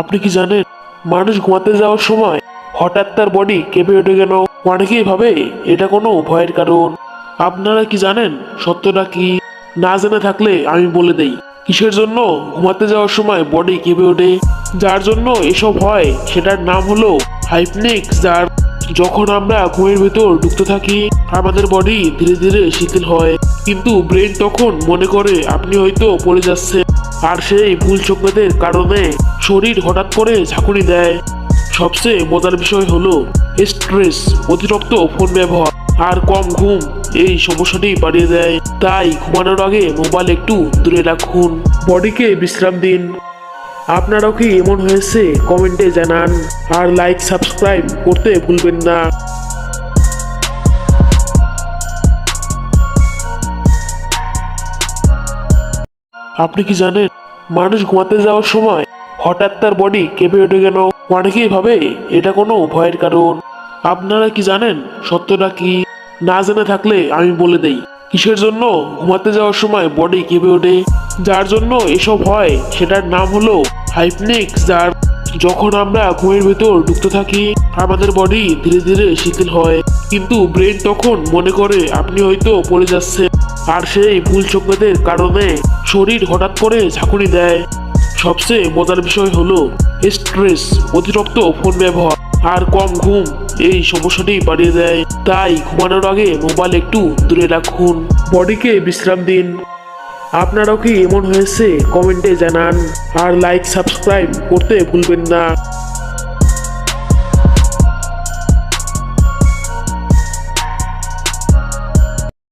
আপনি কি জানেন, মানুষ ঘুমাতে যাওয়ার সময় হঠাৎ তার বডি কেঁপে ওঠে কেন? অনেকেই ভাবে এটা কোনো ভয়ের কারণ। আপনারা কি জানেন, সত্যটা কি? না জেনে থাকলে আমি বলে দেই, কিসের জন্য ঘুমাতে যাওয়ার সময় বডি কেঁপে ওঠে? যার জন্য এসব হয়, সেটার নাম হলো হাইপনিক্স যার যখন আমরা ঘুমের ভেতর ঢুকতে থাকি, আমাদের বডি ধীরে ধীরে শিথিল হয়। কিন্তু ব্রেন তখন মনে করে আপনি হয়তো পড়ে যাচ্ছেন। আর সেই ভুল চোখেদের কারণে শরীর হঠাৎ করে ঝাঁকুনি দেয়। সবচেয়ে মজার বিষয় হলো স্ট্রেস অতিরিক্ত ফোন ব্যবহার আর কম ঘুম। এই সমস্যাটি বাড়িয়ে দেয়। তাই ঘুমানোর আগে মোবাইল একটু দূরে রাখুন। বডিকে বিশ্রাম দিন। আপনারাও কি এমন হয়েছে? কমেন্টে জানান। আর লাইক সাবস্ক্রাইব করতে ভুলবেন না। আপনি কি জানেন, মানুষ ঘুমাতে যাওয়ার সময় হঠাৎ তার বডি কেঁপে ওঠে কেন? অনেকেই ভাবে এটা কোনো ভয়ের কারণ। আপনারা কি জানেন, সত্যটা কি? না জেনে থাকলে আমি বলে দেই, কিসের জন্য ঘুমাতে যাওয়ার সময় বডি কেঁপে ওঠে? যার জন্য এসব হয়, সেটার নাম হলো হাইপনিক্স যার যখন আমরা ঘুমের ভেতর ঢুকতে থাকি, আমাদের বডি ধীরে ধীরে শিথিল হয়। কিন্তু ব্রেন তখন মনে করে, আপনি হয়তো পড়ে যাচ্ছেন আর সেই ভুল চোখেদের কারণে শরীর হঠাৎ করে ঝাঁকুনি দেয়। সবচেয়ে মজার বিষয় হলো স্ট্রেস অতিরিক্ত ফোন ব্যবহার আর কম ঘুম। এই সমস্যাটি বাড়িয়ে দেয়। তাই ঘুমানোর আগে মোবাইল একটু দূরে রাখুন। বডিকে বিশ্রাম দিন। আপনারাও কি এমন হয়েছে? কমেন্টে জানান। আর লাইক সাবস্ক্রাইব করতে ভুলবেন না।